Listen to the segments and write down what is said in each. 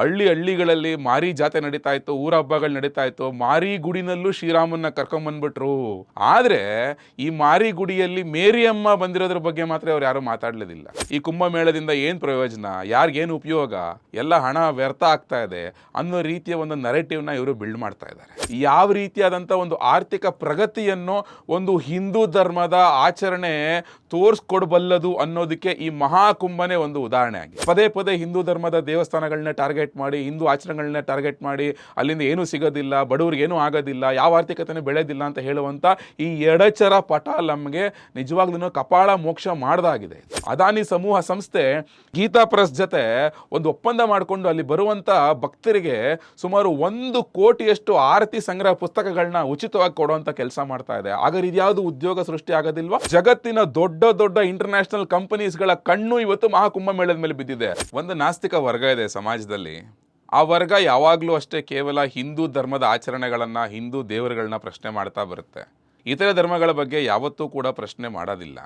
ಹಳ್ಳಿ ಹಳ್ಳಿಗಳಲ್ಲಿ ಮಾರಿ ಜಾತೆ ನಡೀತಾ ಇತ್ತು, ಊರ ಹಬ್ಬಗಳು ನಡೀತಾ ಇತ್ತು. ಮಾರಿ ಗುಡಿನಲ್ಲೂ ಶ್ರೀರಾಮನ್ನ ಕರ್ಕೊಂಬಂದ್ಬಿಟ್ರು ಆದ್ರೆ ಈ ಮಾರಿ ಗುಡಿಯಲ್ಲಿ ಮೇರಿಯಮ್ಮ ಬಂದಿರೋದ್ರ ಬಗ್ಗೆ ಮಾತ್ರ ಅವ್ರು ಯಾರು ಮಾತಾಡ್ಲಿಲ್ಲ ಈ ಕುಂಭಮೇಳದಿಂದ ಏನ್ ಪ್ರಯೋಜನ? ಯಾರಿಗೇನು ಉಪಯೋಗ? ಎಲ್ಲ ಹಣ ವ್ಯರ್ಥ ಆಗ್ತಾ ಇದೆ ಅನ್ನೋ ರೀತಿಯ ಒಂದು ನರೇಟಿವ್ನ ಇವರು ಬಿಲ್ಡ್ ಮಾಡ್ತಾ ಇದ್ದಾರೆ. ಯಾವ ರೀತಿಯಾದಂಥ ಒಂದು ಆರ್ಥಿಕ ಪ್ರಗತಿಯನ್ನು ಒಂದು ಹಿಂದೂ ಧರ್ಮದ ಆಚರಣೆ ತೋರಿಸ್ಕೊಡ್ಬಲ್ಲದು ಅನ್ನೋದಕ್ಕೆ ಈ ಮಹಾಕುಂಭನೇ ಒಂದು ಉದಾಹರಣೆ ಆಗಿದೆ ಪದೇ ಪದೇ ಹಿಂದೂ ಧರ್ಮದ ದೇವಸ್ಥಾನಗಳನ್ನ ಟಾರ್ಗೆಟ್ ಮಾಡಿ, ಹಿಂದೂ ಆಚರಣೆಗಳನ್ನ ಟಾರ್ಗೆಟ್ ಮಾಡಿ, ಅಲ್ಲಿಂದ ಏನೂ ಸಿಗೋದಿಲ್ಲ, ಬಡವ್ರಿಗೆ ಏನೂ ಆಗೋದಿಲ್ಲ, ಯಾವ ಆರ್ಥಿಕತೆನೂ ಬೆಳೆದಿಲ್ಲ ಅಂತ ಹೇಳುವಂಥ ಈ ಎಡಚರ ಪಟ ನಮಗೆ ನಿಜವಾಗ್ಲೂ ಕಪಾಳ ಮೋಕ್ಷ ಮಾಡ್ದಾಗಿದೆ. ಅದಾನಿ ಸಮೂಹ ಸಂಸ್ಥೆ ಗೀತಾ ಪ್ರೆಸ್ ಜೊತೆ ಒಂದು ಒಪ್ಪಂದ ಮಾಡಿಕೊಂಡು ಅಲ್ಲಿ ಬರುವಂಥ ಭಕ್ತರಿಗೆ ಸುಮಾರು ಒಂದು ಕೋಟಿಯಷ್ಟು ಆರತಿ ಸಂಗ್ರಹ ಪುಸ್ತಕಗಳನ್ನ ಉಚಿತವಾಗಿ ಕೊಡುವಂಥ ಕೆಲಸ ಮಾಡ್ತಾ ಇದೆ. ಹಾಗಾದ್ರೆ ಇದ್ಯಾವುದು ಉದ್ಯೋಗ ಸೃಷ್ಟಿ ಆಗೋದಿಲ್ವಾ? ಜಗತ್ತಿನ ದೊಡ್ಡ ದೊಡ್ಡ ಇಂಟರ್ನ್ಯಾಷನಲ್ ಕಂಪನೀಸ್ಗಳ ಕಣ್ಣು ಇವತ್ತು ಮಹಾಕುಂಭ ಮೇಳದ ಮೇಲೆ ಬಿದ್ದಿದೆ. ಒಂದು ನಾಸ್ತಿಕ ವರ್ಗ ಇದೆ ಸಮಾಜದಲ್ಲಿ. ಆ ವರ್ಗ ಯಾವಾಗಲೂ ಅಷ್ಟೇ ಕೇವಲ ಹಿಂದೂ ಧರ್ಮದ ಆಚರಣೆಗಳನ್ನು, ಹಿಂದೂ ದೇವರುಗಳನ್ನ ಪ್ರಶ್ನೆ ಮಾಡ್ತಾ ಬರುತ್ತೆ. ಇತರ ಧರ್ಮಗಳ ಬಗ್ಗೆ ಯಾವತ್ತೂ ಕೂಡ ಪ್ರಶ್ನೆ ಮಾಡೋದಿಲ್ಲ.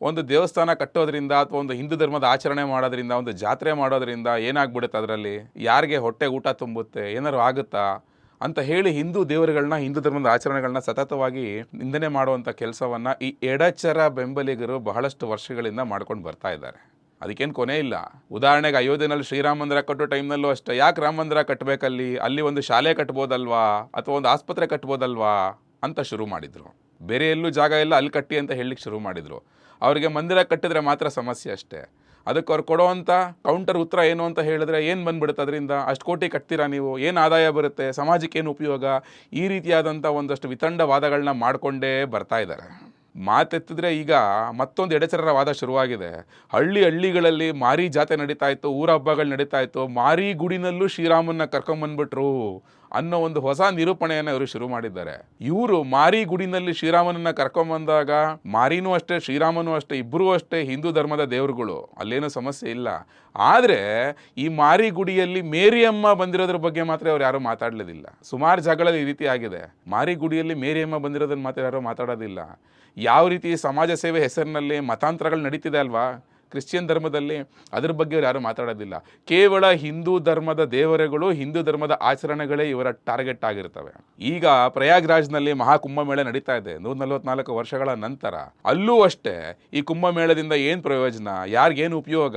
ಒಂದು ದೇವಸ್ಥಾನ ಕಟ್ಟೋದ್ರಿಂದ ಅಥವಾ ಒಂದು ಹಿಂದೂ ಧರ್ಮದ ಆಚರಣೆ ಮಾಡೋದ್ರಿಂದ, ಒಂದು ಜಾತ್ರೆ ಮಾಡೋದ್ರಿಂದ ಏನಾಗ್ಬಿಡುತ್ತೆ ಅದರಲ್ಲಿ? ಯಾರಿಗೆ ಹೊಟ್ಟೆ ಊಟ ತುಂಬುತ್ತೆ? ಏನಾದ್ರು ಆಗುತ್ತಾ? ಅಂತ ಹೇಳಿ ಹಿಂದೂ ದೇವರುಗಳನ್ನ ಹಿಂದೂ ಧರ್ಮದ ಆಚರಣೆಗಳನ್ನ ಸತತವಾಗಿ ನಿಂದನೆ ಮಾಡುವಂಥ ಕೆಲಸವನ್ನು ಈ ಎಡಚರ ಬೆಂಬಲಿಗರು ಬಹಳಷ್ಟು ವರ್ಷಗಳಿಂದ ಮಾಡ್ಕೊಂಡು ಬರ್ತಾ ಇದ್ದಾರೆ. ಅದಕ್ಕೇನು ಕೊನೆ ಇಲ್ಲ. ಉದಾಹರಣೆಗೆ ಅಯೋಧ್ಯೆಯಲ್ಲಿ ಶ್ರೀರಾಮ ಮಂದಿರ ಕಟ್ಟೋ ಟೈಮ್ನಲ್ಲೂ ಅಷ್ಟೇ, ಯಾಕೆ ರಾಮ ಮಂದಿರ ಕಟ್ಟಬೇಕಲ್ಲಿ ಅಲ್ಲಿ ಒಂದು ಶಾಲೆ ಕಟ್ಬೋದಲ್ವಾ? ಅಥವಾ ಒಂದು ಆಸ್ಪತ್ರೆ ಕಟ್ಬೋದಲ್ವಾ? ಅಂತ ಶುರು ಮಾಡಿದರು. ಬೇರೆ ಎಲ್ಲೂ ಜಾಗ ಇಲ್ಲ, ಅಲ್ಲಿ ಕಟ್ಟಿ ಅಂತ ಹೇಳಲಿಕ್ಕೆ ಶುರು ಮಾಡಿದರು. ಅವರಿಗೆ ಮಂದಿರ ಕಟ್ಟಿದ್ರೆ ಮಾತ್ರ ಸಮಸ್ಯೆ ಅಷ್ಟೇ. ಅದಕ್ಕೆ ಅವ್ರು ಕೊಡೋವಂಥ ಕೌಂಟರ್ ಉತ್ತರ ಏನು ಅಂತ ಹೇಳಿದ್ರೆ ಏನು ಬಂದ್ಬಿಡುತ್ತೆ ಅದರಿಂದ? ಅಷ್ಟು ಕೋಟಿ ಕಟ್ತೀರಾ ನೀವು? ಏನು ಆದಾಯ ಬರುತ್ತೆ? ಸಮಾಜಕ್ಕೆ ಏನು ಉಪಯೋಗ? ಈ ರೀತಿಯಾದಂಥ ಒಂದಷ್ಟು ವಿತಂಡ ವಾದಗಳನ್ನ ಮಾಡಿಕೊಂಡೇ ಬರ್ತಾ ಇದ್ದಾರೆ. ಮಾತೆತ್ತಿದ್ರೆ ಈಗ ಮತ್ತೊಂದು ಎಡೆಚರರ ವಾದ ಶುರುವಾಗಿದೆ. ಹಳ್ಳಿ ಹಳ್ಳಿಗಳಲ್ಲಿ ಮಾರಿ ಜಾತೆ ನಡೀತಾ ಇತ್ತು, ಊರ ಹಬ್ಬಗಳು ನಡೀತಾ ಇತ್ತು, ಮಾರಿ ಗುಡಿನಲ್ಲೂ ಶ್ರೀರಾಮನ್ನ ಕರ್ಕೊಂಬಂದ್ಬಿಟ್ರು. ಅನ್ನೋ ಒಂದು ಹೊಸ ನಿರೂಪಣೆಯನ್ನು ಇವರು ಶುರು ಮಾಡಿದ್ದಾರೆ. ಇವರು ಮಾರಿ ಗುಡಿನಲ್ಲಿ ಶ್ರೀರಾಮನನ್ನ ಕರ್ಕೊಂಬಂದಾಗ ಮಾರಿನೂ ಅಷ್ಟೇ, ಶ್ರೀರಾಮನೂ ಅಷ್ಟೇ ಇಬ್ಬರೂ ಅಷ್ಟೇ ಹಿಂದೂ ಧರ್ಮದ ದೇವರುಗಳು. ಅಲ್ಲೇನೂ ಸಮಸ್ಯೆ ಇಲ್ಲ. ಆದರೆ ಈ ಮಾರಿ ಗುಡಿಯಲ್ಲಿ ಮೇರಿಯಮ್ಮ ಬಂದಿರೋದ್ರ ಬಗ್ಗೆ ಮಾತ್ರ ಅವ್ರು ಯಾರು ಮಾತಾಡ್ಲಿಲ್ಲ ಸುಮಾರು ಜಗಳ ಈ ರೀತಿ ಆಗಿದೆ. ಮಾರಿ ಗುಡಿಯಲ್ಲಿ ಮೇರಿಯಮ್ಮ ಬಂದಿರೋದನ್ನ ಮಾತ್ರ ಯಾರು ಮಾತಾಡೋದಿಲ್ಲ. ಯಾವ ರೀತಿ ಸಮಾಜ ಸೇವೆ ಹೆಸರಿನಲ್ಲಿ ಮತಾಂತರಗಳು ನಡೀತಿದೆ ಅಲ್ವಾ? ಕ್ರಿಶ್ಚಿಯನ್ ಧರ್ಮದಲ್ಲಿ ಅದ್ರ ಬಗ್ಗೆ ಅವ್ರು ಯಾರು ಮಾತಾಡೋದಿಲ್ಲ. ಕೇವಲ ಹಿಂದೂ ಧರ್ಮದ ದೇವರುಗಳು, ಹಿಂದೂ ಧರ್ಮದ ಆಚರಣೆಗಳೇ ಇವರ ಟಾರ್ಗೆಟ್ ಆಗಿರ್ತವೆ. ಈಗ ಪ್ರಯಾಗ್ರಾಜ್ನಲ್ಲಿ ಮಹಾಕುಂಭಮೇಳ ನಡೀತಾ ಇದೆ ನೂರ ನಲವತ್ನಾಲ್ಕು ವರ್ಷಗಳ ನಂತರ. ಅಲ್ಲೂ ಅಷ್ಟೇ ಈ ಕುಂಭಮೇಳದಿಂದ ಏನು ಪ್ರಯೋಜನ, ಯಾರಿಗೇನು ಉಪಯೋಗ,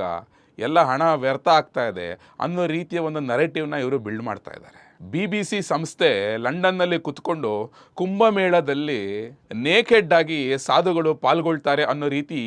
ಎಲ್ಲ ಹಣ ವ್ಯರ್ಥ ಆಗ್ತಾ ಇದೆ ಅನ್ನೋ ರೀತಿಯ ಒಂದು ನರೇಟಿವ್ನ ಇವರು ಬಿಲ್ಡ್ ಮಾಡ್ತಾ ಇದ್ದಾರೆ. ಬಿ ಬಿ ಸಿ ಸಂಸ್ಥೆ ಲಂಡನ್ನಲ್ಲಿ ಕುತ್ಕೊಂಡು ಕುಂಭಮೇಳದಲ್ಲಿ ನೇಕೆಡ್ ಆಗಿ ಸಾಧುಗಳು ಪಾಲ್ಗೊಳ್ತಾರೆ ಅನ್ನೋ ರೀತಿ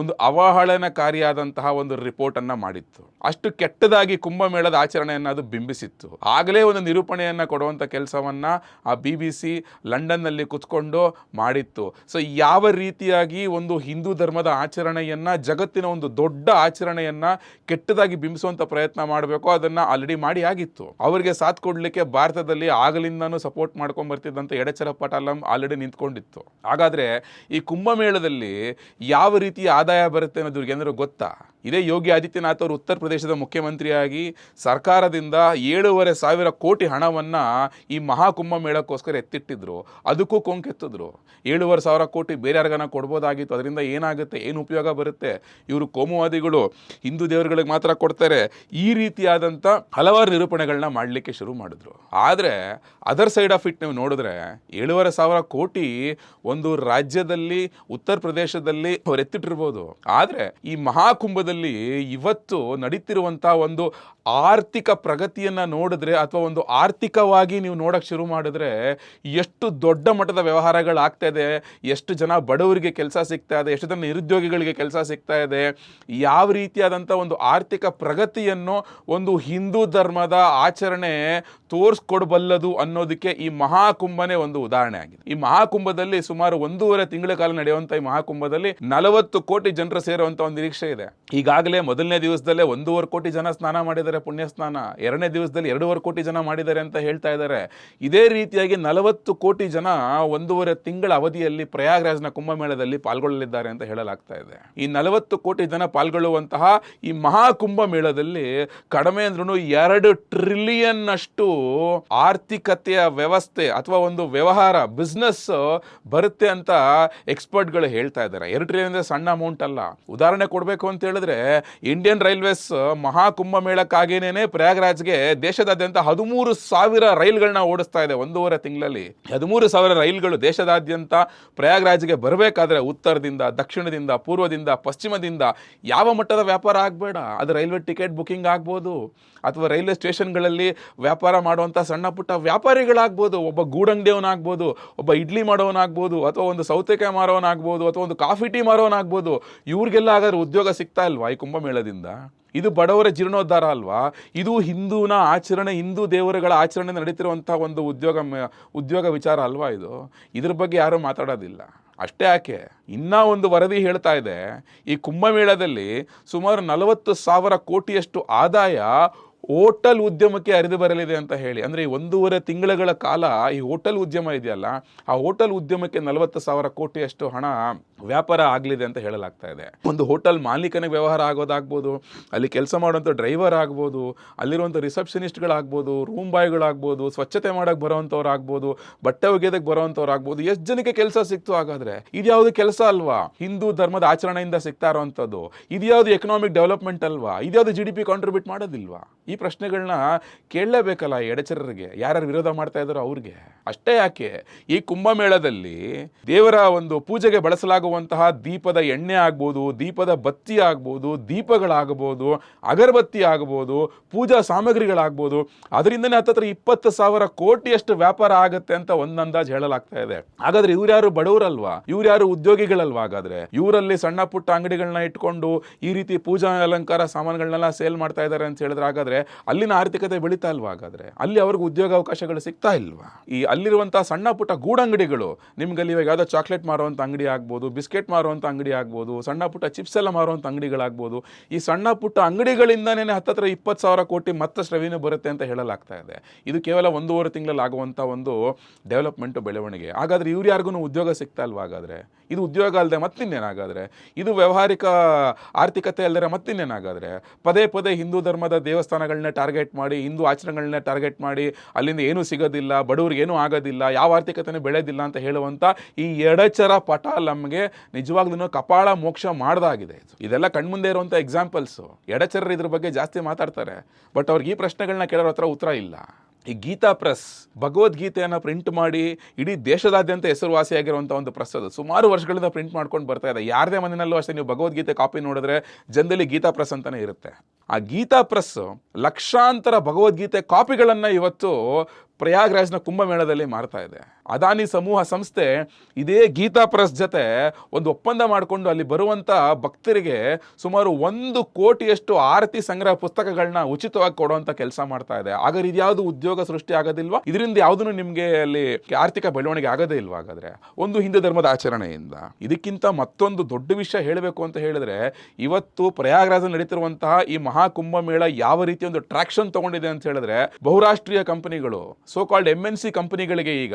ಒಂದು ಅವಹಳನಕಾರಿಯಾದಂತಹ ಒಂದು ರಿಪೋರ್ಟನ್ನು ಮಾಡಿತ್ತು. ಅಷ್ಟು ಕೆಟ್ಟದಾಗಿ ಕುಂಭಮೇಳದ ಆಚರಣೆಯನ್ನು ಅದು ಬಿಂಬಿಸಿತ್ತು. ಆಗಲೇ ಒಂದು ನಿರೂಪಣೆಯನ್ನು ಕೊಡುವಂಥ ಕೆಲಸವನ್ನು ಆ ಬಿ ಬಿ ಸಿ ಲಂಡನ್ನಲ್ಲಿ ಕುತ್ಕೊಂಡು ಮಾಡಿತ್ತು. ಸೊ ಯಾವ ರೀತಿಯಾಗಿ ಒಂದು ಹಿಂದೂ ಧರ್ಮದ ಆಚರಣೆಯನ್ನು, ಜಗತ್ತಿನ ಒಂದು ದೊಡ್ಡ ಆಚರಣೆಯನ್ನು ಕೆಟ್ಟದಾಗಿ ಬಿಂಬಿಸುವಂಥ ಪ್ರಯತ್ನ ಮಾಡಬೇಕು ಅದನ್ನು ಆಲ್ರೆಡಿ ಮಾಡಿ ಆಗಿತ್ತು. ಅವರಿಗೆ ಸಾಥ್ ಕೊಡ್ಲಿಕ್ಕೆ ಭಾರತದಲ್ಲಿ ಆಗಲಿಂದನೂ ಸಪೋರ್ಟ್ ಮಾಡ್ಕೊಂಡು ಬರ್ತಿದ್ದಂತ ಎಡಚರ ಪಟಾಲಂ ಆಲ್ರೆಡಿ ನಿಂತ್ಕೊಂಡಿತ್ತು. ಹಾಗಾದ್ರೆ ಈ ಕುಂಭಮೇಳದಲ್ಲಿ ಯಾವ ರೀತಿ ಆದಾಯ ಬರುತ್ತೆ ಅನ್ನೋದು ಏನಾದ್ರು ಗೊತ್ತಾ? ಇದೇ ಯೋಗಿ ಆದಿತ್ಯನಾಥ್ ಅವರು ಉತ್ತರ ಪ್ರದೇಶದ ಮುಖ್ಯಮಂತ್ರಿಯಾಗಿ ಸರ್ಕಾರದಿಂದ ಏಳೂವರೆ ಸಾವಿರ ಕೋಟಿ ಹಣವನ್ನು ಈ ಮಹಾಕುಂಭ ಮೇಳಕ್ಕೋಸ್ಕರ ಎತ್ತಿಟ್ಟಿದ್ರು. ಅದಕ್ಕೂ ಕೊಂಕೆತ್ತಿದ್ರು. ಏಳುವರೆ ಸಾವಿರ ಕೋಟಿ ಬೇರೆ ಯಾರಿಗಾನ ಕೊಡ್ಬೋದಾಗಿತ್ತು. ಅದರಿಂದ ಏನಾಗುತ್ತೆ? ಏನು ಉಪಯೋಗ ಬರುತ್ತೆ? ಇವರು ಕೋಮುವಾದಿಗಳು, ಹಿಂದೂ ದೇವರುಗಳಿಗೆ ಮಾತ್ರ ಕೊಡ್ತಾರೆ. ಈ ರೀತಿಯಾದಂಥ ಹಲವಾರು ನಿರೂಪಣೆಗಳನ್ನ ಮಾಡಲಿಕ್ಕೆ ಶುರು ಮಾಡಿದ್ರು. ಆದರೆ, ಅದರ್ ಸೈಡ್ ಆಫ್ ಇಟ್ ನೀವು ನೋಡಿದ್ರೆ, ಏಳುವರೆ ಸಾವಿರ ಕೋಟಿ ಒಂದು ರಾಜ್ಯದಲ್ಲಿ, ಉತ್ತರ ಪ್ರದೇಶದಲ್ಲಿ ಅವ್ರು ಎತ್ತಿಟ್ಟಿರ್ಬೋದು. ಆದರೆ, ಈ ಮಹಾಕುಂಭದಲ್ಲಿ ಇವತ್ತು ನಡೀತಿರುವಂಥ ಒಂದು ಆರ್ಥಿಕ ಪ್ರಗತಿಯನ್ನ ನೋಡಿದ್ರೆ ಅಥವಾ ಒಂದು ಆರ್ಥಿಕವಾಗಿ ನೀವು ನೋಡಕ್ ಶುರು ಮಾಡಿದ್ರೆ ಎಷ್ಟು ದೊಡ್ಡ ಮಟ್ಟದ ವ್ಯವಹಾರಗಳು ಆಗ್ತಾ ಇದೆ, ಎಷ್ಟು ಜನ ಬಡವರಿಗೆ ಕೆಲಸ ಸಿಗ್ತಾ ಇದೆ, ಎಷ್ಟು ಜನ ನಿರುದ್ಯೋಗಿಗಳಿಗೆ ಕೆಲಸ ಸಿಗ್ತಾ ಇದೆ, ಯಾವ ರೀತಿಯಾದಂಥ ಒಂದು ಆರ್ಥಿಕ ಪ್ರಗತಿಯನ್ನು ಒಂದು ಹಿಂದೂ ಧರ್ಮದ ಆಚರಣೆ ತೋರಿಸ್ಕೊಡ್ಬಲ್ಲದು ಅನ್ನೋದಕ್ಕೆ ಈ ಮಹಾಕುಂಭನೇ ಒಂದು ಉದಾಹರಣೆ ಆಗಿದೆ. ಈ ಮಹಾಕುಂಭದಲ್ಲಿ ಸುಮಾರು ಒಂದೂವರೆ ತಿಂಗಳ ಕಾಲ ನಡೆಯುವಂತ ಈ ಮಹಾಕುಂಭದಲ್ಲಿ ನಲವತ್ತು ಕೋಟಿ ಜನರು ಸೇರುವಂತ ಒಂದು ನಿರೀಕ್ಷೆ ಇದೆ. ಈಗಾಗಲೇ ಮೊದಲನೇ ದಿವಸದಲ್ಲೇ ಒಂದೂವರೆ ಕೋಟಿ ಜನ ಸ್ನಾನ ಮಾಡಿದ್ದಾರೆ ಪುಣ್ಯ ಸ್ನಾನ ಎರಡನೇ ದಿವಸದಲ್ಲಿ ಎರಡೂವರೆ ಕೋಟಿ ಜನ ಮಾಡಿದ್ದಾರೆ ಅಂತ ಹೇಳ್ತಾ ಇದ್ದಾರೆ. ಇದೇ ರೀತಿಯಾಗಿ ನಲವತ್ತು ಕೋಟಿ ಜನ ಒಂದೂವರೆ ತಿಂಗಳ ಅವಧಿಯಲ್ಲಿ ಪ್ರಯಾಗ್ರಾಜ್ನ ಕುಂಭಮೇಳದಲ್ಲಿ ಪಾಲ್ಗೊಳ್ಳಲಿದ್ದಾರೆ ಅಂತ ಹೇಳಲಾಗ್ತಾ ಇದೆ. ಈ ನಲವತ್ತು ಕೋಟಿ ಜನ ಪಾಲ್ಗೊಳ್ಳುವಂತಹ ಈ ಮಹಾಕುಂಭ ಮೇಳದಲ್ಲಿ ಕಡಿಮೆ ಅಂದ್ರೂ ಎರಡು ಟ್ರಿಲಿಯನ್ ಅಷ್ಟು ಆರ್ಥಿಕತೆಯ ವ್ಯವಸ್ಥೆ ಅಥವಾ ಒಂದು ವ್ಯವಹಾರ ಬಿಸ್ನೆಸ್ ಬರುತ್ತೆ ಅಂತ ಎಕ್ಸ್ಪರ್ಟ್ಗಳು ಹೇಳ್ತಾ ಇದ್ದಾರೆ. ಎರಡು ಟ್ರಿಲಿಯನ್ ಅಂದ್ರೆ ಸಣ್ಣ ಅಮೌಂಟ್ ಅಲ್ಲ. ಉದಾಹರಣೆ ಕೊಡಬೇಕು ಅಂತ ಹೇಳಿದ್ರೆ ಇಂಡಿಯನ್ ರೈಲ್ವೇಸ್ ಮಹಾಕುಂಭ ಮೇಳಕ್ಕಾಗೇನೆ ಪ್ರಯಾಗ್ರಾಜ್ಗೆ ದೇಶದಾದ್ಯಂತ ಹದಿಮೂರು ಸಾವಿರ ರೈಲ್ಗಳನ್ನ ಓಡಿಸ್ತಾ ಇದೆ ಒಂದೂವರೆ ತಿಂಗಳಲ್ಲಿ. ಹದಿಮೂರು ಸಾವಿರ ರೈಲ್ಗಳು ದೇಶದಾದ್ಯಂತ ಪ್ರಯಾಗ್ರಾಜ್ಗೆ ಬರಬೇಕಾದ್ರೆ ಉತ್ತರದಿಂದ, ದಕ್ಷಿಣದಿಂದ, ಪೂರ್ವದಿಂದ, ಪಶ್ಚಿಮದಿಂದ ಯಾವ ಮಟ್ಟದ ವ್ಯಾಪಾರ ಆಗಬೇಡ. ಅದು ರೈಲ್ವೆ ಟಿಕೆಟ್ ಬುಕಿಂಗ್ ಆಗ್ಬೋದು. ಅಥವಾ ರೈಲ್ವೆ ಸ್ಟೇಷನ್ಗಳಲ್ಲಿ ವ್ಯಾಪಾರ ಮಾಡುವಂಥ ಸಣ್ಣ ಪುಟ್ಟ ವ್ಯಾಪಾರಿಗಳಾಗ್ಬೋದು, ಒಬ್ಬ ಗೂಡಂಗಡಿಯವನಾಗ್ಬೋದು ಒಬ್ಬ ಇಡ್ಲಿ ಮಾಡೋವನಾಗ್ಬೋದು, ಅಥವಾ ಒಂದು ಸೌತೆಕಾಯಿ ಮಾರೋವನಾಗ್ಬೋದು, ಅಥವಾ ಒಂದು ಕಾಫಿ ಟೀ ಮಾರೋವನಾಗ್ಬೋದು, ಇವ್ರಿಗೆಲ್ಲ ಹಾಗಾದ್ರೆ ಉದ್ಯೋಗ ಸಿಗ್ತಾ ಇಲ್ವಾ ಈ ಕುಂಭಮೇಳದಿಂದ? ಇದು ಬಡವರ ಜೀರ್ಣೋದ್ಧಾರ ಅಲ್ವಾ? ಇದು ಹಿಂದೂನ ಆಚರಣೆ, ಹಿಂದೂ ದೇವರುಗಳ ಆಚರಣೆ ನಡೀತಿರುವಂಥ ಒಂದು ಉದ್ಯೋಗ ಉದ್ಯೋಗ ವಿಚಾರ ಅಲ್ವಾ ಇದು? ಇದ್ರ ಬಗ್ಗೆ ಯಾರೂ ಮಾತಾಡೋದಿಲ್ಲ. ಅಷ್ಟೇ ಯಾಕೆ? ಇನ್ನೂ ಒಂದು ವರದಿ ಹೇಳ್ತಾ ಇದೆ, ಈ ಕುಂಭಮೇಳದಲ್ಲಿ ಸುಮಾರು ನಲವತ್ತು ಸಾವಿರ ಕೋಟಿಯಷ್ಟು ಆದಾಯ ಹೋಟೆಲ್ ಉದ್ಯಮಕ್ಕೆ ಹರಿದು ಬರಲಿದೆ ಅಂತ ಹೇಳಿ. ಅಂದರೆ ಈ ಒಂದೂವರೆ ತಿಂಗಳುಗಳ ಕಾಲ ಈ ಹೋಟೆಲ್ ಉದ್ಯಮ ಇದೆಯಲ್ಲ, ಆ ಹೋಟೆಲ್ ಉದ್ಯಮಕ್ಕೆ ನಲವತ್ತು ಸಾವಿರ ಕೋಟಿಯಷ್ಟು ಹಣ ವ್ಯಾಪಾರ ಆಗಲಿದೆ ಅಂತ ಹೇಳಲಾಗ್ತಾ ಇದೆ. ಒಂದು ಹೋಟೆಲ್ ಮಾಲೀಕನಿಗೆ ವ್ಯವಹಾರ ಆಗೋದಾಗ್ಬೋದು, ಅಲ್ಲಿ ಕೆಲಸ ಮಾಡುವಂಥ ಡ್ರೈವರ್ ಆಗ್ಬೋದು ಅಲ್ಲಿರುವಂಥ ರಿಸೆಪ್ಷನಿಸ್ಟ್ಗಳಾಗ್ಬೋದು ರೂಮ್ ಬಾಯ್ಗಳಾಗ್ಬೋದು ಸ್ವಚ್ಛತೆ ಮಾಡೋಕ್ಕೆ ಬರೋವಂಥವ್ರು ಆಗ್ಬೋದು ಬಟ್ಟೆ ಒಗೆಯೋದಕ್ಕೆ ಬರೋವಂಥವ್ರು ಆಗ್ಬೋದು ಎಷ್ಟು ಜನಕ್ಕೆ ಕೆಲಸ ಸಿಕ್ತು ಹಾಗಾದ್ರೆ? ಇದ್ಯಾವುದು ಕೆಲಸ ಅಲ್ವಾ? ಹಿಂದೂ ಧರ್ಮದ ಆಚರಣೆಯಿಂದ ಸಿಗ್ತಾ ಇರೋವಂಥದ್ದು ಇದ್ಯಾವುದು ಎಕನಾಮಿಕ್ ಡೆವಲಪ್ಮೆಂಟ್ ಅಲ್ವಾ? ಇದ್ಯಾವುದು ಜಿ ಡಿ ಪಿ ಕಾಂಟ್ರಿಬ್ಯೂಟ್ ಮಾಡೋದಿಲ್ವಾ? ಈ ಪ್ರಶ್ನೆಗಳನ್ನ ಕೇಳಲೇಬೇಕಲ್ಲ ಎಡಚರರಿಗೆ. ಯಾರ್ಯಾರು ವಿರೋಧ ಮಾಡ್ತಾ ಇದ್ದಾರೋ ಅವ್ರಿಗೆ. ಅಷ್ಟೇ ಯಾಕೆ? ಈ ಕುಂಭಮೇಳದಲ್ಲಿ ದೇವರ ಒಂದು ಪೂಜೆಗೆ ಬಳಸಲಾಗುವಂತಹ ದೀಪದ ಎಣ್ಣೆ ಆಗ್ಬೋದು, ದೀಪದ ಬತ್ತಿ ಆಗ್ಬೋದು, ದೀಪಗಳಾಗ್ಬೋದು, ಅಗರಬತ್ತಿ ಆಗ್ಬೋದು, ಪೂಜಾ ಸಾಮಗ್ರಿಗಳಾಗ್ಬೋದು. ಅದರಿಂದನೇ ಹತ್ತತ್ರ ಇಪ್ಪತ್ತು ಸಾವಿರ ಕೋಟಿಯಷ್ಟು ವ್ಯಾಪಾರ ಆಗುತ್ತೆ ಅಂತ ಒಂದು ಅಂದಾಜು ಹೇಳಲಾಗ್ತಾ ಇದೆ. ಹಾಗಾದ್ರೆ ಇವ್ರ್ಯಾರು ಬಡವರಲ್ವಾ? ಇವ್ರ್ಯಾರು ಉದ್ಯೋಗಿಗಳಲ್ವಾ ಹಾಗಾದ್ರೆ? ಇವರಲ್ಲಿ ಸಣ್ಣ ಪುಟ್ಟ ಅಂಗಡಿಗಳನ್ನ ಇಟ್ಕೊಂಡು ಈ ರೀತಿ ಪೂಜಾ ಅಲಂಕಾರ ಸಾಮಾನುಗಳನ್ನೆಲ್ಲ ಸೇಲ್ ಮಾಡ್ತಾ ಇದ್ದಾರೆ ಅಂತ ಹೇಳಿದ್ರೆ ಹಾಗಾದ್ರೆ ಅಲ್ಲಿನ ಆರ್ಥಿಕತೆ ಬೆಳೀತಾ ಇಲ್ವಾ ಹಾಗಾದ್ರೆ? ಅಲ್ಲಿ ಅವ್ರಿಗೆ ಉದ್ಯೋಗ ಅವಕಾಶಗಳು ಸಿಗ್ತಾ ಇಲ್ವಾ? ಈ ಅಲ್ಲಿರುವಂತಹ ಸಣ್ಣ ಪುಟ್ಟ ಗೂಡಂಗಡಿಗಳು ನಿಮ್ಗೆ ಅಲ್ಲಿ ಇವಾಗ ಯಾವ್ದೋ ಚಾಕ್ಲೇಟ್ ಮಾರುವಂಥ ಅಂಗಡಿ ಆಗ್ಬೋದು ಬಿಸ್ಕೆಟ್ ಮಾರುವಂಥ ಅಂಗಡಿ ಆಗ್ಬೋದು, ಸಣ್ಣ ಪುಟ್ಟ ಚಿಪ್ಸ್ ಎಲ್ಲ ಮಾರುವಂಥ ಅಂಗಡಿಗಳಾಗ್ಬೋದು, ಈ ಸಣ್ಣ ಪುಟ್ಟ ಅಂಗಡಿಗಳಿಂದನೇ ಹತ್ತತ್ರ ಇಪ್ಪತ್ತು ಸಾವಿರ ಕೋಟಿ ಮತ್ತಷ್ಟು ರೆವಿನ್ಯೂ ಬರುತ್ತೆ ಅಂತ ಹೇಳಲಾಗ್ತಾ ಇದೆ. ಇದು ಕೇವಲ ಒಂದೂವರೆ ತಿಂಗಳಲ್ಲಿ ಆಗುವಂಥ ಒಂದು ಡೆವಲಪ್ಮೆಂಟ್ ಬೆಳವಣಿಗೆ. ಹಾಗಾದರೆ ಇವ್ರು ಯಾರಿಗೂ ಉದ್ಯೋಗ ಸಿಗ್ತಾ ಇಲ್ವಾ ಇದು ಉದ್ಯೋಗ ಅಲ್ಲದೆ ಮತ್ತಿನ್ನೇನಾಗಾದರೆ? ಇದು ವ್ಯವಹಾರಿಕ ಆರ್ಥಿಕತೆ ಅಲ್ಲದೆ ಮತ್ತಿನ್ನೇನಾಗಾದರೆ? ಪದೇ ಪದೇ ಹಿಂದೂ ಧರ್ಮದ ದೇವಸ್ಥಾನಗಳನ್ನ ಟಾರ್ಗೆಟ್ ಮಾಡಿ, ಹಿಂದೂ ಆಚರಣೆಗಳನ್ನ ಟಾರ್ಗೆಟ್ ಮಾಡಿ ಅಲ್ಲಿಂದ ಏನೂ ಸಿಗೋದಿಲ್ಲ, ಬಡವ್ರಿಗೆ ಏನೂ ಆಗೋದಿಲ್ಲ, ಯಾವ ಆರ್ಥಿಕತೆನೂ ಬೆಳೆದಿಲ್ಲ ಅಂತ ಹೇಳುವಂಥ ಈ ಎಡಚರ ಪಟ ನಮಗೆ ನಿಜವಾಗ್ಲೂ ಕಪಾಳ ಮೋಕ್ಷ ಮಾಡ್ದಾಗಿದೆ. ಇದು ಇದೆಲ್ಲ ಕಣ್ಮುಂದೆ ಇರುವಂಥ ಎಕ್ಸಾಂಪಲ್ಸು ಎಡಚರರು ಇದ್ರ ಬಗ್ಗೆ ಜಾಸ್ತಿ ಮಾತಾಡ್ತಾರೆ. ಬಟ್ ಅವ್ರಿಗೆ ಈ ಪ್ರಶ್ನೆಗಳನ್ನ ಕೇಳೋರ ಹತ್ರ ಉತ್ತರ ಇಲ್ಲ. ಈ ಗೀತಾ ಪ್ರೆಸ್, ಭಗವದ್ಗೀತೆಯನ್ನು ಪ್ರಿಂಟ್ ಮಾಡಿ ಇಡೀ ದೇಶದಾದ್ಯಂತ ಹೆಸರುವಾಸಿಯಾಗಿರುವಂಥ ಒಂದು ಪ್ರೆಸ್ ಅದು. ಸುಮಾರು ವರ್ಷಗಳಿಂದ ಪ್ರಿಂಟ್ ಮಾಡ್ಕೊಂಡು ಬರ್ತಾ ಇದೆ. ಯಾರದೇ ಮನೆಯಲ್ಲೂ ಅಷ್ಟೇ ನೀವು ಭಗವದ್ಗೀತೆ ಕಾಪಿ ನೋಡಿದ್ರೆ ಜನದಲ್ಲಿ ಗೀತಾ ಪ್ರೆಸ್ ಅಂತಲೇ ಇರುತ್ತೆ. ಆ ಗೀತಾ ಪ್ರೆಸ್ ಲಕ್ಷಾಂತರ ಭಗವದ್ಗೀತೆ ಕಾಪಿಗಳನ್ನು ಇವತ್ತು ಪ್ರಯಾಗ್ರಾಜ್ನ ಕುಂಭಮೇಳದಲ್ಲಿ ಮಾಡ್ತಾ ಇದೆ. ಅದಾನಿ ಸಮೂಹ ಸಂಸ್ಥೆ ಇದೇ ಗೀತಾ ಪ್ರೆಸ್ ಜೊತೆ ಒಂದು ಒಪ್ಪಂದ ಮಾಡಿಕೊಂಡು ಅಲ್ಲಿ ಬರುವಂಥ ಭಕ್ತರಿಗೆ ಸುಮಾರು ಒಂದು ಕೋಟಿಯಷ್ಟು ಆರತಿ ಸಂಗ್ರಹ ಪುಸ್ತಕಗಳನ್ನ ಉಚಿತವಾಗಿ ಕೊಡುವಂಥ ಕೆಲಸ ಮಾಡ್ತಾ ಇದೆ. ಹಾಗಾದ್ರೆ ಇದ್ಯಾವುದು ಉದ್ಯೋಗ ಸೃಷ್ಟಿ ಆಗೋದಿಲ್ವಾ? ಇದರಿಂದ ಯಾವುದನ್ನು ನಿಮಗೆ ಅಲ್ಲಿ ಆರ್ಥಿಕ ಬೆಳವಣಿಗೆ ಆಗೋದೇ ಇಲ್ವಾ ಹಾಗಾದ್ರೆ? ಒಂದು ಹಿಂದೂ ಧರ್ಮದ ಆಚರಣೆಯಿಂದ. ಇದಕ್ಕಿಂತ ಮತ್ತೊಂದು ದೊಡ್ಡ ವಿಷಯ ಹೇಳಬೇಕು ಅಂತ ಹೇಳಿದ್ರೆ, ಇವತ್ತು ಪ್ರಯಾಗ್ರಾಜ್ ನಡೀತಿರುವಂತಹ ಈ ಮಹಾಕುಂಭಮೇಳ ಯಾವ ರೀತಿ ಒಂದು ಟ್ರಾಕ್ಷನ್ ತಗೊಂಡಿದೆ ಅಂತ ಹೇಳಿದ್ರೆ, ಬಹುರಾಷ್ಟ್ರೀಯ ಕಂಪನಿಗಳು so called M N C ಕಂಪನಿಗಳಿಗೆ ಈಗ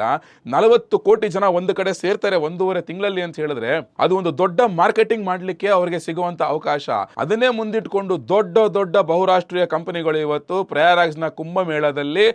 ನಲವತ್ತು ಕೋಟಿ ಜನ ಒಂದು ಕಡೆ ಸೇರ್ತಾರೆ ಒಂದೂವರೆ ತಿಂಗಳಲ್ಲಿ ಅಂತ ಹೇಳಿದ್ರೆ, ಅದು ಒಂದು ದೊಡ್ಡ ಮಾರ್ಕೆಟಿಂಗ್ ಮಾಡಲಿಕ್ಕೆ ಅವರಿಗೆ ಸಿಗುವಂತ ಅವಕಾಶ. ಅದನ್ನೇ ಮುಂದಿಟ್ಕೊಂಡು ದೊಡ್ಡ ದೊಡ್ಡ ಬಹುರಾಷ್ಟ್ರೀಯ ಕಂಪನಿಗಳು ಇವತ್ತು ಪ್ರಯಾರಾಜ್ನ ಕುಂಭಮೇಳದಲ್ಲಿ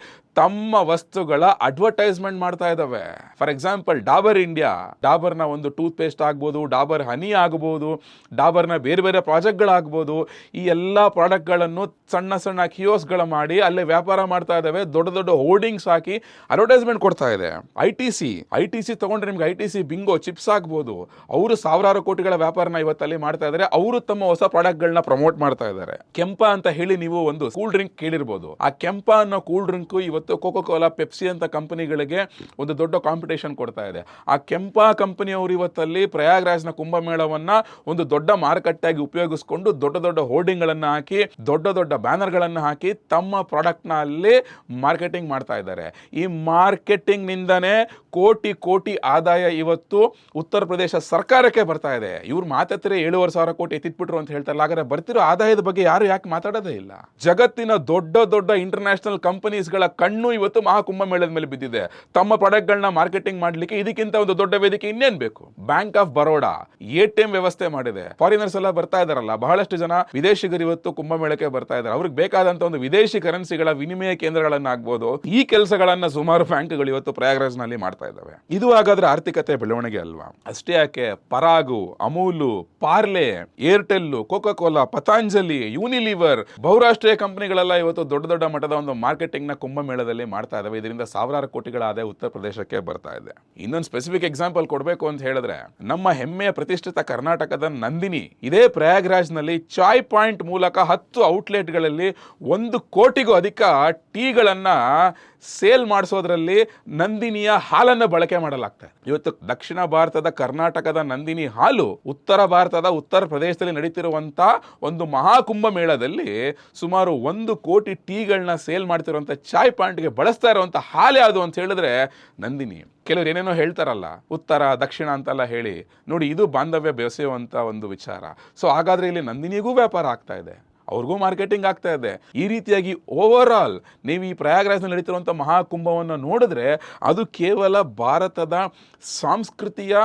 ತಮ್ಮ ವಸ್ತುಗಳ ಅಡ್ವರ್ಟೈಸ್ಮೆಂಟ್ ಮಾಡ್ತಾ ಇದ್ದಾವೆ ಫಾರ್ ಎಕ್ಸಾಂಪಲ್, ಡಾಬರ್ ಇಂಡಿಯಾ. ಡಾಬರ್ನ ಒಂದು ಟೂತ್ ಪೇಸ್ಟ್ ಆಗ್ಬೋದು, ಡಾಬರ್ ಹನಿ ಆಗ್ಬೋದು, ಡಾಬರ್ನ ಬೇರೆ ಬೇರೆ ಪ್ರಾಜೆಕ್ಟ್ಗಳಾಗ್ಬೋದು, ಈ ಎಲ್ಲ ಪ್ರಾಡಕ್ಟ್ಗಳನ್ನು ಸಣ್ಣ ಸಣ್ಣ ಕಿಯೋಸ್ಗಳ ಮಾಡಿ ಅಲ್ಲೇ ವ್ಯಾಪಾರ ಮಾಡ್ತಾ ಇದ್ದಾವೆ ದೊಡ್ಡ ದೊಡ್ಡ ಹೋರ್ಡಿಂಗ್ಸ್ ಹಾಕಿ ಅಡ್ವರ್ಟೈಸ್ಮೆಂಟ್ ಕೊಡ್ತಾ ಇದೆ. I T C I T C ತಗೊಂಡ್ರೆ ನಿಮ್ಗೆ I T C Bingo chips ಆಗ್ಬೋದು ಅವರು ಸಾವಿರಾರು ಕೋಟಿಗಳ ವ್ಯಾಪಾರನ ಇವತ್ತಲ್ಲಿ ಮಾಡ್ತಾ ಇದ್ದಾರೆ ಅವರು ತಮ್ಮ ಹೊಸ ಪ್ರಾಡಕ್ಟ್ಗಳನ್ನ ಪ್ರಮೋಟ್ ಮಾಡ್ತಾ ಇದ್ದಾರೆ ಕೆಂಪ ಅಂತ ಹೇಳಿ ನೀವು ಒಂದು ಕೂಲ್ ಡ್ರಿಂಕ್ ಕೇಳಿರ್ಬೋದು. ಆ ಕೆಂಪ ಅನ್ನೋ ಕೂಲ್ ಡ್ರಿಂಕ್ ಇವತ್ತು ಕೋಕೋ ಕೋಲಾ ಪೆಪ್ಸಿ ಅಂತ ಕಂಪನಿಗಳಿಗೆ ಒಂದು ದೊಡ್ಡ ಕಾಂಪಿಟೇಷನ್ ಕೊಡ್ತಾ ಇದೆ. ಆ ಕೆಂಪ ಕಂಪನಿಯವರು ಇವತ್ತಲ್ಲಿ ಪ್ರಯಾಗ್ರಾಜ್ನ ಕುಂಭಮೇಳವನ್ನ ಒಂದು ದೊಡ್ಡ ಮಾರುಕಟ್ಟೆಯಾಗಿ ಉಪಯೋಗಿಸಿಕೊಂಡು ದೊಡ್ಡ ದೊಡ್ಡ ಹೋರ್ಡಿಂಗ್ಗಳನ್ನು ಹಾಕಿ, ದೊಡ್ಡ ದೊಡ್ಡ ಬ್ಯಾನರ್ಗಳನ್ನು ಹಾಕಿ ತಮ್ಮ ಪ್ರಾಡಕ್ಟ್ನ ಅಲ್ಲಿ ಮಾರ್ಕೆಟಿಂಗ್ ಮಾಡ್ತಾ ಇದ್ದಾರೆ. ಈ ಮಾರ್ಕೆಟಿಂಗ್ ನಿಂದನೇ ಕೋಟಿ ಕೋಟಿ ಆದಾಯ ಇವತ್ತು ಉತ್ತರ ಪ್ರದೇಶ ಸರ್ಕಾರಕ್ಕೆ ಬರ್ತಾ ಇದೆ. ಇವ್ರು ಮಾತಾಡ್ತಾರೆ ಏಳುವರೆ ಸಾವಿರ ಕೋಟಿ ಎತ್ತಿಟ್ಬಿಟ್ರು ಅಂತ ಹೇಳ್ತಾರಲ್ಲ ಹಾಗಾದ್ರೆ ಬರ್ತಿರೋ ಆದಾಯದ ಬಗ್ಗೆ ಯಾರು ಯಾಕೆ ಮಾತಾಡೋದೇ ಇಲ್ಲ. ಜಗತ್ತಿನ ದೊಡ್ಡ ದೊಡ್ಡ ಇಂಟರ್ನ್ಯಾಷನಲ್ ಕಂಪನೀಸ್ಗಳ ಕಣ್ಣು ಇವತ್ತು ಮಹಾಕುಂಭ ಮೇಳದ ಮೇಲೆ ಬಿದ್ದಿದೆ. ತಮ್ಮ ಪ್ರಾಡಕ್ಟ್ಗಳನ್ನ ಮಾರ್ಕೆಟಿಂಗ್ ಮಾಡಲಿಕ್ಕೆ ಇದಕ್ಕಿಂತ ಒಂದು ದೊಡ್ಡ ವೇದಿಕೆ ಇನ್ನೇನ್ ಬೇಕು? Bank of Baroda A T M ವ್ಯವಸ್ಥೆ ಮಾಡಿದೆ. ಫಾರಿನರ್ಸ್ ಎಲ್ಲ ಬರ್ತಾ ಇದಾರಲ್ಲ, ಬಹಳಷ್ಟು ಜನ ವಿದೇಶಿಗರು ಇವತ್ತು ಕುಂಭಮೇಳಕ್ಕೆ ಬರ್ತಾ ಇದ್ದಾರೆ ಅವ್ರಿಗೆ ಬೇಕಾದಂತ ಒಂದು ವಿದೇಶಿ ಕರೆನ್ಸಿಗಳ ವಿನಿಮಯ ಕೇಂದ್ರಗಳನ್ನಾಗ್ಬೋದು. ಈ ಈ ಕೆಲಸಗಳನ್ನ ಸುಮಾರು ಬ್ಯಾಂಕ್ಗಳು ಇವತ್ತು ಪ್ರಯಾಗ್ರಾಜ್ನಲ್ಲಿ ಮಾಡ್ತಾ ಇದ್ದಾವೆ. ಇದು ಹಾಗಾದ್ರೆ ಆರ್ಥಿಕತೆ ಬೆಳವಣಿಗೆ ಅಲ್ವಾ? ಅಷ್ಟೇ ಯಾಕೆ Parag, Amul, Parle Airtel Coca Cola Patanjali, Unilever ಬಹುರಾಷ್ಟ್ರೀಯ ಕಂಪನಿಗಳೆಲ್ಲ ಇವತ್ತು ದೊಡ್ಡ ದೊಡ್ಡ ಮಟ್ಟದ ಒಂದು ಮಾರ್ಕೆಟಿಂಗ್ನ ಕುಂಭಮೇಳದಲ್ಲಿ ಮಾಡ್ತಾ ಇದಾವೆ ಇದರಿಂದ ಸಾವಿರಾರು ಕೋಟಿಗಳ ಆದಾಯ ಉತ್ತರ ಪ್ರದೇಶಕ್ಕೆ ಬರ್ತಾ ಇದೆ. ಇನ್ನೊಂದು ಸ್ಪೆಸಿಫಿಕ್ ಎಕ್ಸಾಂಪಲ್ ಕೊಡಬೇಕು ಅಂತ ಹೇಳಿದ್ರೆ, ನಮ್ಮ ಹೆಮ್ಮೆಯ ಪ್ರತಿಷ್ಠಿತ ಕರ್ನಾಟಕದ ನಂದಿನಿ ಇದೇ ಪ್ರಯಾಗ್ರಾಜ್ನಲ್ಲಿ ಚಾಯ್ ಪಾಯಿಂಟ್ ಮೂಲಕ ಹತ್ತು ಔಟ್ಲೆಟ್ಗಳಲ್ಲಿ ಒಂದು ಕೋಟಿಗೂ ಅಧಿಕ ಟೀಗಳನ್ನ ಸೇಲ್ ಮಾಡಿಸೋದ್ರಲ್ಲಿ ನಂದಿನಿಯ ಹಾಲನ್ನು ಬಳಕೆ ಮಾಡಲಾಗ್ತದೆ ಇವತ್ತು ದಕ್ಷಿಣ ಭಾರತದ ಕರ್ನಾಟಕದ ನಂದಿನಿ ಹಾಲು ಉತ್ತರ ಭಾರತದ ಉತ್ತರ ಪ್ರದೇಶದಲ್ಲಿ ನಡೀತಿರುವಂಥ ಒಂದು ಮಹಾಕುಂಭ ಮೇಳದಲ್ಲಿ ಸುಮಾರು ಒಂದು ಕೋಟಿ ಟೀಗಳನ್ನ ಸೇಲ್ ಮಾಡ್ತಿರುವಂಥ ಚಾಯ್ ಪಾಯಿಂಟ್ಗೆ ಬಳಸ್ತಾ ಇರುವಂಥ ಹಾಲು ಯಾವುದು ಅಂತ ಹೇಳಿದ್ರೆ ನಂದಿನಿ. ಕೆಲವ್ರು ಏನೇನೋ ಹೇಳ್ತಾರಲ್ಲ, ಉತ್ತರ, ದಕ್ಷಿಣ ಅಂತೆಲ್ಲ ಹೇಳಿ. ನೋಡಿ, ಇದು ಬಾಂಧವ್ಯ ಬೆಸೆಯುವಂಥ ಒಂದು ವಿಚಾರ. ಸೊ ಹಾಗಾದ್ರೆ ಇಲ್ಲಿ ನಂದಿನಿಗೂ ವ್ಯಾಪಾರ ಆಗ್ತಾ ಇದೆ. ಅವ್ರಿಗೂ ಮಾರ್ಕೆಟಿಂಗ್ ಆಗ್ತಾ ಇದೆ. ಈ ರೀತಿಯಾಗಿ ಓವರ್ ಆಲ್ ನೀವು ಈ ಪ್ರಯಾಗ್ರಾಜ್ನಲ್ಲಿ ನಡೀತಿರುವಂಥ ಮಹಾಕುಂಭವನ್ನು ನೋಡಿದ್ರೆ ಅದು ಕೇವಲ ಭಾರತದ ಸಂಸ್ಕೃತಿಯ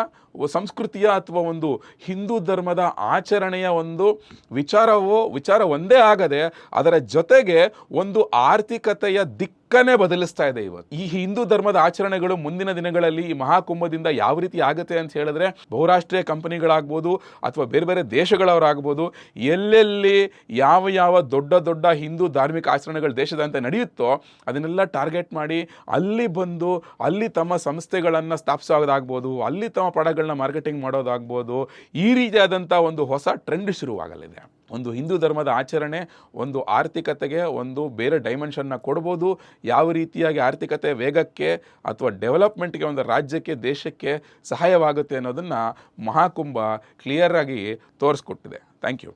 ಸಂಸ್ಕೃತಿಯ ಅಥವಾ ಒಂದು ಹಿಂದೂ ಧರ್ಮದ ಆಚರಣೆಯ ಒಂದು ವಿಚಾರವೋ, ವಿಚಾರ ಒಂದೇ ಆಗದೆ ಅದರ ಜೊತೆಗೆ ಒಂದು ಆರ್ಥಿಕತೆಯ ದಿಕ್ಕನ್ನೇ ಬದಲಿಸ್ತಾ ಇದೆ ಇವತ್ತು. ಈ ಹಿಂದೂ ಧರ್ಮದ ಆಚರಣೆಗಳು ಮುಂದಿನ ದಿನಗಳಲ್ಲಿ ಈ ಮಹಾಕುಂಭದಿಂದ ಯಾವ ರೀತಿ ಆಗುತ್ತೆ ಅಂತ ಹೇಳಿದ್ರೆ, ಬಹುರಾಷ್ಟ್ರೀಯ ಕಂಪನಿಗಳಾಗ್ಬೋದು ಅಥವಾ ಬೇರೆ ಬೇರೆ ದೇಶಗಳವರಾಗ್ಬೋದು, ಎಲ್ಲೆಲ್ಲಿ ಯಾವ ಯಾವ ದೊಡ್ಡ ದೊಡ್ಡ ಹಿಂದೂ ಧಾರ್ಮಿಕ ಆಚರಣೆಗಳು ದೇಶದಂತೆ ನಡೆಯುತ್ತೋ ಅದನ್ನೆಲ್ಲ ಟಾರ್ಗೆಟ್ ಮಾಡಿ ಅಲ್ಲಿ ಬಂದು ಅಲ್ಲಿ ತಮ್ಮ ಸಂಸ್ಥೆಗಳನ್ನು ಸ್ಥಾಪಿಸೋದಾಗ್ಬೋದು ಅಲ್ಲಿ ತಮ್ಮ ಪ್ರಾಡಕ್ಟ್ಗಳನ್ನ ಮಾರ್ಕೆಟಿಂಗ್ ಮಾಡೋದಾಗ್ಬೋದು, ಈ ರೀತಿಯಾದಂಥ ಒಂದು ಹೊಸ ಟ್ರೆಂಡ್ ಶುರುವಾಗಲಿದೆ. ಒಂದು ಹಿಂದೂ ಧರ್ಮದ ಆಚರಣೆ, ಒಂದು ಆರ್ಥಿಕತೆಗೆ ಒಂದು ಬೇರೆ ಡೈಮೆನ್ಷನ್ನ ಕೊಡ್ಬೋದು. ಯಾವ ರೀತಿಯಾಗಿ ಆರ್ಥಿಕತೆ ವೇಗಕ್ಕೆ ಅಥವಾ ಡೆವಲಪ್ಮೆಂಟ್ಗೆ ಒಂದು ರಾಜ್ಯಕ್ಕೆ, ದೇಶಕ್ಕೆ ಸಹಾಯವಾಗುತ್ತೆ ಅನ್ನೋದನ್ನು ಮಹಾಕುಂಭ ಕ್ಲಿಯರಾಗಿ ತೋರಿಸ್ಕೊಟ್ಟಿದೆ. Thank you